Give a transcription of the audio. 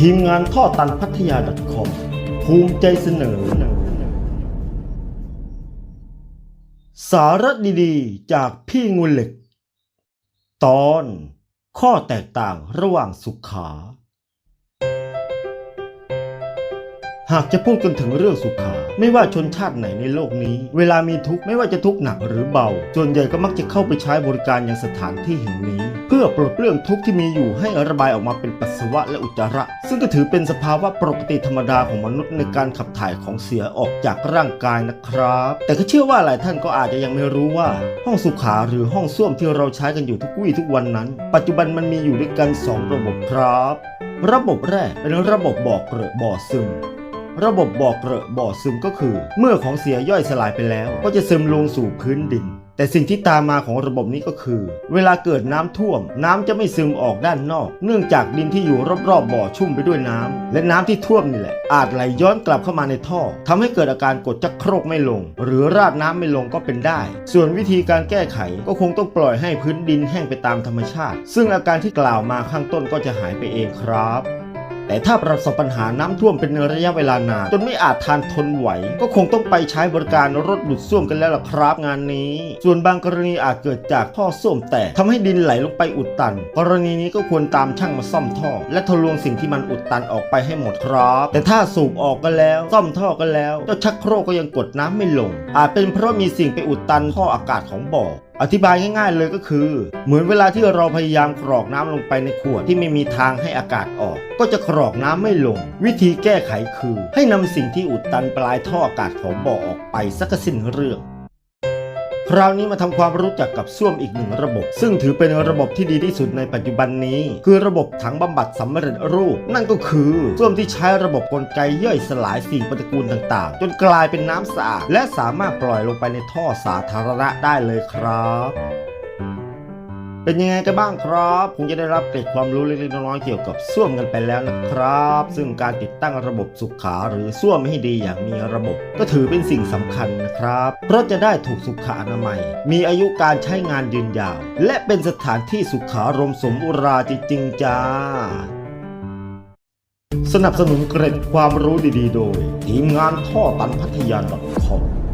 ทีมงานท่อตันพัทยา .com ภูมิใจเสนอ สาระดีๆ จากพี่งูเหล็ก ตอน ข้อแตกต่างระหว่างสุขา หากจะพูดกันถึงเรื่องสุขา ไม่ว่าชนชาติไหนในโลกนี้ เวลามีทุกข์ไม่ว่าจะทุกข์หนักหรือเบา ส่วนใหญ่ก็มักจะเข้าไปใช้บริการยังสถานที่แห่งนี้ เพื่อปลดเปลื้องทุกข์ที่มีอยู่ให้ระบายออกมาเป็นปัสสาวะและอุจจาระ ซึ่งก็ถือเป็นสภาวะปกติธรรมดาของมนุษย์ในการขับถ่ายของเสียออกจากร่างกายนะครับ แต่ก็เชื่อว่าหลายท่านก็อาจจะยังไม่รู้ว่า ห้องสุขาหรือห้องส้วมที่เราใช้กันอยู่ทุกวี่ทุกวันนั้น ปัจจุบันมันมีอยู่ด้วยกันสองระบบครับ ระบบแรกเป็นระบบบ่อเกลือบ่อซึม ระบบบ่อเกลอะบ่อซึมก็คือ เมื่อของเสียย่อยสลายไปแล้ว ก็จะซึมลงสู่พื้นดิน แต่สิ่งที่ตามมาของระบบนี้ก็คือ เวลาเกิดน้ำท่วม น้ำจะไม่ซึมออกด้านนอก เนื่องจากดินที่อยู่รอบๆบบ่อชุ่มไปด้วยน้ำและน้ำที่ท่วมนี่แหละ อาจไหลย้อนกลับเข้ามาในท่อทำให้เกิดอาการกดจักโครกไม่ลง หรือราดน้ำไม่ลงก็เป็นได้ ส่วนวิธีการแก้ไขก็คงต้องปล่อยให้พื้นดินแห้งไปตามธรรมชาติ ซึ่งอาการที่กล่าวมาข้างต้นก็จะหายไปเองครับ แต่ถ้าประสบปัญหาน้ำท่วมเป็นระยะเวลานานจนไม่อาจทานทนไหว ก็คงต้องไปใช้บริการรถดูดซ่วมกันแล้วล่ะครับงานนี้ ส่วนบางกรณีอาจเกิดจากท่อส้วมแตกทำให้ดินไหลลงไปอุดตัน กรณีนี้ก็ควรตามช่างมาซ่อมท่อ และทะลวงสิ่งที่มันอุดตันออกไปให้หมดครับ แต่ถ้าสูบออกกันแล้วซ่อมท่อกันแล้วเจ้าชักโครกก็ยังกดน้ำไม่ลง อาจเป็นเพราะมีสิ่งไปอุดตันท่ออากาศของบ่อ อธิบายง่ายๆเลยก็คือ เหมือนเวลาที่เราพยายามกรอกน้ำลงไปในขวดที่ไม่มีทางให้อากาศออก ก็จะกรอกน้ำไม่ลง วิธีแก้ไขคือ ให้นำสิ่งที่อุดตันปลายท่ออากาศของบ่อออกไปสักสิ้นเรื่อง คราวนี้มาทำความรู้จักกับส้วมอีกหนึ่งระบบ ซึ่งถือเป็นระบบที่ดีที่สุดในปัจจุบันนี้ คือระบบถังบำบัดสำเร็จรูป นั่นก็คือส้วมที่ใช้ระบบกลไกย่อยสลายสิ่งปฏิกูลต่างๆ จนกลายเป็นน้ำสะอาดและสามารถปล่อยลงไปในท่อสาธารณะได้เลยครับ เป็นยังไงกันบ้างครับคงจะได้รับเกร็ดความรู้เล็กๆน้อยๆเกี่ยวกับส้วมกันไปแล้วนะครับ ซึ่งการติดตั้งระบบสุขาหรือส้วมให้ดีอย่างมีระบบ ก็ถือเป็นสิ่งสำคัญนะครับ เพราะจะได้ถูกสุขอนามัย มีอายุการใช้งานยืนยาว และเป็นสถานที่สุขารมสมอุราจริงๆจ้าสนับสนุนเกร็ดความรู้ดีๆ โดย ทีมงานท่อตันพัทยา .com